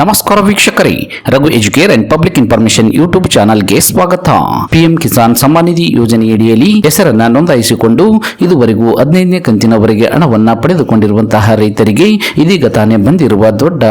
ನಮಸ್ಕಾರ ವೀಕ್ಷಕರೇ, Raghu Educare and public information YouTube ಚಾನಲ್ಗೆ ಸ್ವಾಗತ. ಪಿಎಂ ಕಿಸಾನ್ ಸಮ್ಮಾನ್ ನಿಧಿ ಯೋಜನೆಯಡಿಯಲ್ಲಿ ಹೆಸರನ್ನ ನೋಂದಾಯಿಸಿಕೊಂಡು ಇದುವರೆಗೂ ಹದಿನೈದನೇ ಕಂತಿನವರೆಗೆ ಹಣವನ್ನ ಪಡೆದುಕೊಂಡಿರುವಂತಹ ರೈತರಿಗೆ ಇದೀಗ ತಾನೇ ಬಂದಿರುವ ದೊಡ್ಡ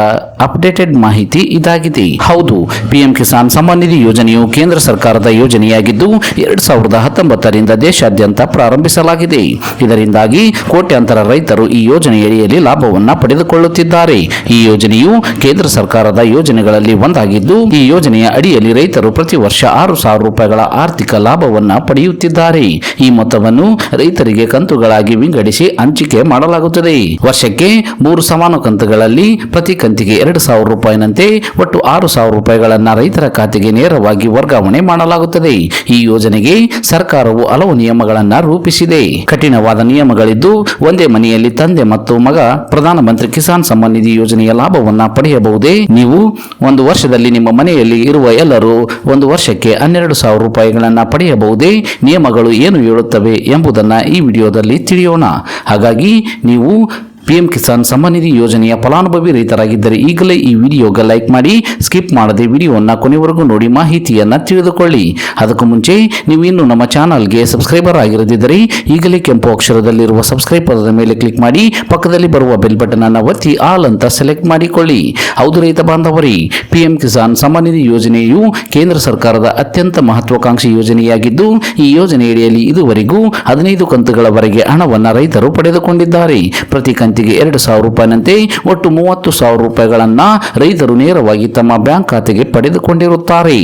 ಅಪ್ಡೇಟೆಡ್ ಮಾಹಿತಿ ಇದಾಗಿದೆ. ಹೌದು ಪಿಎಂ ಕಿಸಾನ್ ಸಮ್ಮಾನ್ ನಿಧಿ ಯೋಜನೆಯು ಕೇಂದ್ರ ಸರ್ಕಾರದ ಯೋಜನೆಯಾಗಿದ್ದು ಎರಡ್ ಸಾವಿರದ ಹತ್ತೊಂಬತ್ತರಿಂದ ದೇಶಾದ್ಯಂತ ಪ್ರಾರಂಭಿಸಲಾಗಿದೆ. ಇದರಿಂದಾಗಿ ಕೋಟ್ಯಾಂತರ ರೈತರು ಈ ಯೋಜನೆಯಡಿಯಲ್ಲಿ ಲಾಭವನ್ನ ಪಡೆದುಕೊಳ್ಳುತ್ತಿದ್ದಾರೆ. ಈ ಯೋಜನೆಯು ಕೇಂದ್ರ ಸರ್ಕಾರದ ಯೋಜನೆಗಳಲ್ಲಿ ಒಂದಾಗಿದ್ದು, ಈ ಯೋಜನೆಯ ಅಡಿಯಲ್ಲಿ ರೈತರು ಪ್ರತಿ ವರ್ಷ ಆರು ಸಾವಿರ ರೂಪಾಯಿಗಳ ಆರ್ಥಿಕ ಲಾಭವನ್ನ ಪಡೆಯುತ್ತಿದ್ದಾರೆ. ಈ ಮೊತ್ತವನ್ನು ರೈತರಿಗೆ ಕಂತುಗಳಾಗಿ ವಿಂಗಡಿಸಿ ಹಂಚಿಕೆ ಮಾಡಲಾಗುತ್ತದೆ. ವರ್ಷಕ್ಕೆ ಮೂರು ಸಮಾನ ಕಂತುಗಳಲ್ಲಿ ಪ್ರತಿ ಕಂತಿಗೆ ಎರಡು ಸಾವಿರ ರೂಪಾಯಿನಂತೆ ಒಟ್ಟು ಆರು ಸಾವಿರ ರೂಪಾಯಿಗಳನ್ನ ರೈತರ ಖಾತೆಗೆ ನೇರವಾಗಿ ವರ್ಗಾವಣೆ ಮಾಡಲಾಗುತ್ತದೆ. ಈ ಯೋಜನೆಗೆ ಸರ್ಕಾರವು ಹಲವು ನಿಯಮಗಳನ್ನ ರೂಪಿಸಿದೆ. ಕಠಿಣವಾದ ನಿಯಮಗಳಿದ್ದು, ಒಂದೇ ಮನೆಯಲ್ಲಿ ತಂದೆ ಮತ್ತು ಮಗ ಪ್ರಧಾನಮಂತ್ರಿ ಕಿಸಾನ್ ಸಮ್ಮಾನ್ ನಿಧಿ ಯೋಜನೆಯ ಲಾಭವನ್ನ ಪಡೆಯಬಹುದೇ? ನೀವು ಒಂದು ವರ್ಷದಲ್ಲಿ ನಿಮ್ಮ ಮನೆಯಲ್ಲಿ ಇರುವ ಎಲ್ಲರೂ ಒಂದು ವರ್ಷಕ್ಕೆ ಹನ್ನೆರಡು ಸಾವಿರ ರೂಪಾಯಿಗಳನ್ನು ಪಡೆಯಬಹುದೇ? ನಿಯಮಗಳು ಏನು ಹೇಳುತ್ತವೆ ಎಂಬುದನ್ನು ಈ ವಿಡಿಯೋದಲ್ಲಿ ತಿಳಿಯೋಣ. ಹಾಗಾಗಿ ನೀವು ಪಿಎಂ ಕಿಸಾನ್ ಸಮ್ಮಾನ್ ನಿಧಿ ಯೋಜನೆಯ ಫಲಾನುಭವಿ ರೈತರಾಗಿದ್ದರೆ ಈಗಲೇ ಈ ವಿಡಿಯೋಗೆ ಲೈಕ್ ಮಾಡಿ, ಸ್ಕಿಪ್ ಮಾಡದೆ ವಿಡಿಯೋವನ್ನು ಕೊನೆವರೆಗೂ ನೋಡಿ ಮಾಹಿತಿಯನ್ನ ತಿಳಿದುಕೊಳ್ಳಿ. ಅದಕ್ಕೂ ಮುಂಚೆ ನೀವು ಇನ್ನು ನಮ್ಮ ಚಾನಲ್ಗೆ ಸಬ್ಸ್ಕ್ರೈಬರ್ ಆಗಿರದಿದ್ದರೆ ಈಗಲೇ ಕೆಂಪು ಅಕ್ಷರದಲ್ಲಿರುವ ಸಬ್ಸ್ಕ್ರೈಬ್ ಪದದ ಮೇಲೆ ಕ್ಲಿಕ್ ಮಾಡಿ, ಪಕ್ಕದಲ್ಲಿ ಬರುವ ಬೆಲ್ ಬಟನ್ ಅನ್ನು ಒತ್ತಿ ಆಲ್ ಅಂತ ಸೆಲೆಕ್ಟ್ ಮಾಡಿಕೊಳ್ಳಿ. ಹೌದು ರೈತ ಬಾಂಧವರೇ, ಪಿಎಂ ಕಿಸಾನ್ ಸಮ್ಮಾನ್ ನಿಧಿ ಯೋಜನೆಯು ಕೇಂದ್ರ ಸರ್ಕಾರದ ಅತ್ಯಂತ ಮಹತ್ವಾಕಾಂಕ್ಷಿ ಯೋಜನೆಯಾಗಿದ್ದು, ಈ ಯೋಜನೆಯಡಿಯಲ್ಲಿ ಇದುವರೆಗೂ ಹದಿನೈದು ಕಂತುಗಳವರೆಗೆ ಹಣವನ್ನು ರೈತರು ಪಡೆದುಕೊಂಡಿದ್ದಾರೆ. ಪ್ರತಿ ಕಂತಿಗೆ ಎರಡು ಸಾವಿರ ರೂಪಾಯಿನಂತೆ ಒಟ್ಟು ಮೂವತ್ತು ಸಾವಿರ ರೂಪಾಯಿಗಳನ್ನು ರೈತರು ನೇರವಾಗಿ ತಮ್ಮ ಬ್ಯಾಂಕ್ ಖಾತೆಗೆ ಪಡೆದುಕೊಂಡಿರುತ್ತಾರೆ.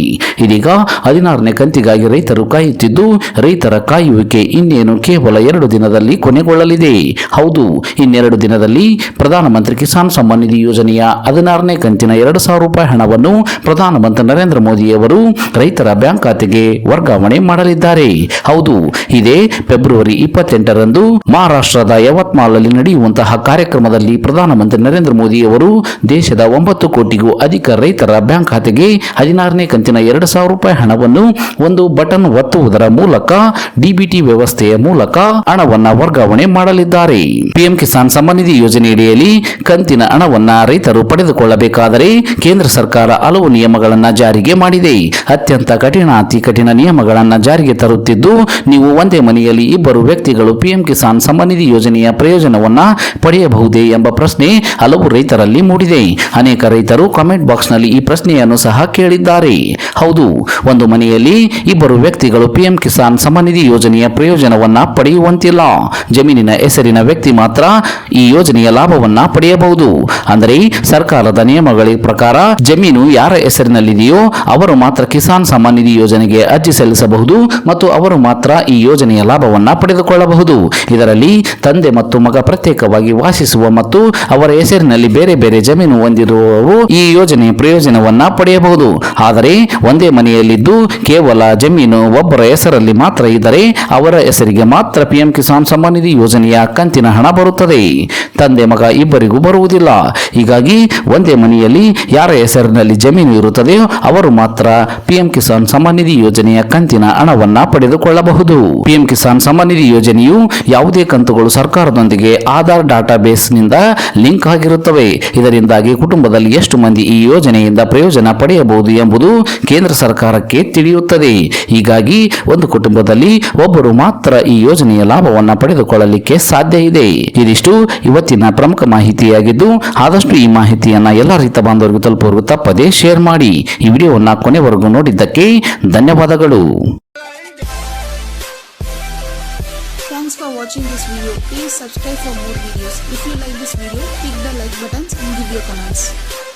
ಇದೀಗ ಹದಿನಾರನೇ ಕಂತಿಗಾಗಿ ರೈತರು ಕಾಯುತ್ತಿದ್ದು, ರೈತರ ಕಾಯುವಿಕೆ ಇನ್ನೇನು ಕೇವಲ ಎರಡು ದಿನದಲ್ಲಿ ಕೊನೆಗೊಳ್ಳಲಿದೆ. ಹೌದು, ಇನ್ನೆರಡು ದಿನದಲ್ಲಿ ಪ್ರಧಾನಮಂತ್ರಿ ಕಿಸಾನ್ ಸಮ್ಮಾನ್ ನಿಧಿ ಯೋಜನೆಯ ಹದಿನಾರನೇ ಕಂತಿನ ಎರಡು ಸಾವಿರ ರೂಪಾಯಿ ಹಣವನ್ನು ಪ್ರಧಾನಮಂತ್ರಿ ನರೇಂದ್ರ ಮೋದಿಯವರು ರೈತರ ಬ್ಯಾಂಕ್ ಖಾತೆಗೆ ವರ್ಗಾವಣೆ ಮಾಡಲಿದ್ದಾರೆ. ಹೌದು, ಇದೇ ಫೆಬ್ರವರಿ ಇಪ್ಪತ್ತೆಂಟರಂದು ಮಹಾರಾಷ್ಟ್ರದ ಯವತ್ಮಾಲ್ನಲ್ಲಿ ನಡೆಯುವಂತಹ ಕಾರ್ಯಕ್ರಮದಲ್ಲಿ ಪ್ರಧಾನಮಂತ್ರಿ ನರೇಂದ್ರ ಮೋದಿ ಅವರು ದೇಶದ ಒಂಬತ್ತು ಕೋಟಿಗೂ ಅಧಿಕ ರೈತರ ಬ್ಯಾಂಕ್ ಖಾತೆಗೆ ಹದಿನಾರನೇ ಕಂತಿನ ಎರಡು ಸಾವಿರ ರೂಪಾಯಿ ಹಣವನ್ನು ಒಂದು ಬಟನ್ ಒತ್ತುವುದರ ಮೂಲಕ ಡಿಬಿಟಿ ವ್ಯವಸ್ಥೆಯ ಮೂಲಕ ಹಣವನ್ನ ವರ್ಗಾವಣೆ ಮಾಡಲಿದ್ದಾರೆ. ಪಿಎಂ ಕಿಸಾನ್ ಸಮ್ಮಾನ್ ನಿಧಿ ಯೋಜನೆಯಡಿಯಲ್ಲಿ ಕಂತಿನ ಹಣವನ್ನ ರೈತರು ಪಡೆದುಕೊಳ್ಳಬೇಕಾದರೆ ಕೇಂದ್ರ ಸರ್ಕಾರ ಹಲವು ನಿಯಮಗಳನ್ನು ಜಾರಿಗೆ ಮಾಡಿದೆ. ಅತ್ಯಂತ ಕಠಿಣ, ಅತಿ ಕಠಿಣ ನಿಯಮಗಳನ್ನು ಜಾರಿಗೆ ತರುತ್ತಿದ್ದು, ನೀವು ಒಂದೇ ಮನೆಯಲ್ಲಿ ಇಬ್ಬರು ವ್ಯಕ್ತಿಗಳು ಪಿಎಂ ಕಿಸಾನ್ ಸಮ್ಮಾನ್ ನಿಧಿ ಯೋಜನೆಯ ಪ್ರಯೋಜನವನ್ನ ಪಡೆಯಬಹುದೇ ಎಂಬ ಪ್ರಶ್ನೆ ಹಲವು ರೈತರಲ್ಲಿ ಮೂಡಿದೆ. ಅನೇಕ ರೈತರು ಕಾಮೆಂಟ್ ಬಾಕ್ಸ್ನಲ್ಲಿ ಈ ಪ್ರಶ್ನೆಯನ್ನು ಸಹ ಕೇಳಿದ್ದಾರೆ. ಹೌದು, ಒಂದು ಮನೆಯಲ್ಲಿ ಇಬ್ಬರು ವ್ಯಕ್ತಿಗಳು ಪಿಎಂ ಕಿಸಾನ್ ಸಮನಿಧಿ ನಿಧಿ ಯೋಜನೆಯ ಪ್ರಯೋಜನವನ್ನು ಪಡೆಯುವಂತಿಲ್ಲ. ಜಮೀನಿನ ಹೆಸರಿನ ವ್ಯಕ್ತಿ ಮಾತ್ರ ಈ ಯೋಜನೆಯ ಲಾಭವನ್ನ ಪಡೆಯಬಹುದು. ಅಂದರೆ ಸರ್ಕಾರದ ನಿಯಮಗಳ ಪ್ರಕಾರ ಜಮೀನು ಯಾರ ಹೆಸರಿನಲ್ಲಿದೆಯೋ ಅವರು ಮಾತ್ರ ಕಿಸಾನ್ ಸಮ್ಮಾನ್ ಯೋಜನೆಗೆ ಅರ್ಜಿ ಸಲ್ಲಿಸಬಹುದು ಮತ್ತು ಅವರು ಮಾತ್ರ ಈ ಯೋಜನೆಯ ಲಾಭವನ್ನ ಪಡೆದುಕೊಳ್ಳಬಹುದು. ಇದರಲ್ಲಿ ತಂದೆ ಮತ್ತು ಮಗ ಪ್ರತ್ಯೇಕವಾಗಿ ವಾಸಿಸುವ ಮತ್ತು ಅವರ ಹೆಸರಿನಲ್ಲಿ ಬೇರೆ ಬೇರೆ ಜಮೀನು ಹೊಂದಿರುವವರು ಈ ಯೋಜನೆಯ ಪ್ರಯೋಜನವನ್ನು ಪಡೆಯಬಹುದು. ಆದರೆ ಒಂದೇ ಮನೆಯಲ್ಲಿದ್ದು ಕೇವಲ ಜಮೀನು, ಒಬ್ಬರ ಹೆಸರಲ್ಲಿ ಮಾತ್ರ ಇದ್ದರೆ ಅವರ ಹೆಸರಿಗೆ ಮಾತ್ರ ಪಿಎಂ ಕಿಸಾನ್ ಸಮ್ಮಾನ್ ನಿಧಿ ಯೋಜನೆಯ ಕಂತಿನ ಹಣ ಬರುತ್ತದೆ. ತಂದೆ ಮಗ ಇಬ್ಬರಿಗೂ ಬರುವುದಿಲ್ಲ. ಹೀಗಾಗಿ ಒಂದೇ ಮನೆಯಲ್ಲಿ ಯಾರ ಹೆಸರಿನಲ್ಲಿ ಜಮೀನು ಇರುತ್ತದೆಯೋ ಅವರು ಮಾತ್ರ ಪಿಎಂ ಕಿಸಾನ್ ಸಮ್ಮಾನ್ ನಿಧಿ ಯೋಜನೆಯ ಕಂತಿನ ಹಣವನ್ನ ಪಡೆದುಕೊಳ್ಳಬಹುದು. ಪಿಎಂ ಕಿಸಾನ್ ಸಮ್ಮಾನ್ ನಿಧಿ ಯೋಜನೆಯು ಯಾವುದೇ ಕಂತುಗಳು ಸರ್ಕಾರದೊಂದಿಗೆ ಆಧಾರ್ ಡಾಟಾ ಬೇಸ್ನಿಂದ ಲಿಂಕ್ ಆಗಿರುತ್ತವೆ. ಇದರಿಂದಾಗಿ ಕುಟುಂಬದಲ್ಲಿ ಎಷ್ಟು ಮಂದಿ ಈ ಯೋಜನೆಯಿಂದ ಪ್ರಯೋಜನ ಪಡೆಯಬಹುದು ಎಂಬುದು ಕೇಂದ್ರ ಸರ್ಕಾರಕ್ಕೆ ತಿಳಿಯುತ್ತದೆ ಹೀಗಾಗಿ ಒಂದು ಕುಟುಂಬದಲ್ಲಿ ಒಬ್ಬರು ಮಾತ್ರ ಈ ಯೋಜನೆಯ ಲಾಭವನ್ನು ಪಡೆದುಕೊಳ್ಳಲಿಕ್ಕೆ ಸಾಧ್ಯ ಇದೆ ಇದಿಷ್ಟು ಇವತ್ತಿನ ಪ್ರಮುಖ ಮಾಹಿತಿಯಾಗಿದ್ದು ಆದಷ್ಟು ಈ ಮಾಹಿತಿಯನ್ನ ಎಲ್ಲ ರೈತ ಬಾಂಧವರಿಗೂ ತಲುಪುವವರು ತಪ್ಪದೇ ಶೇರ್ ಮಾಡಿ ಈ ವಿಡಿಯೋವನ್ನ ಕೊನೆವರೆಗೂ ನೋಡಿದ್ದಕ್ಕೆ ಧನ್ಯವಾದಗಳು Thanks for watching this video. Please subscribe for more videos. If you like this video, click the like buttons and give your comments.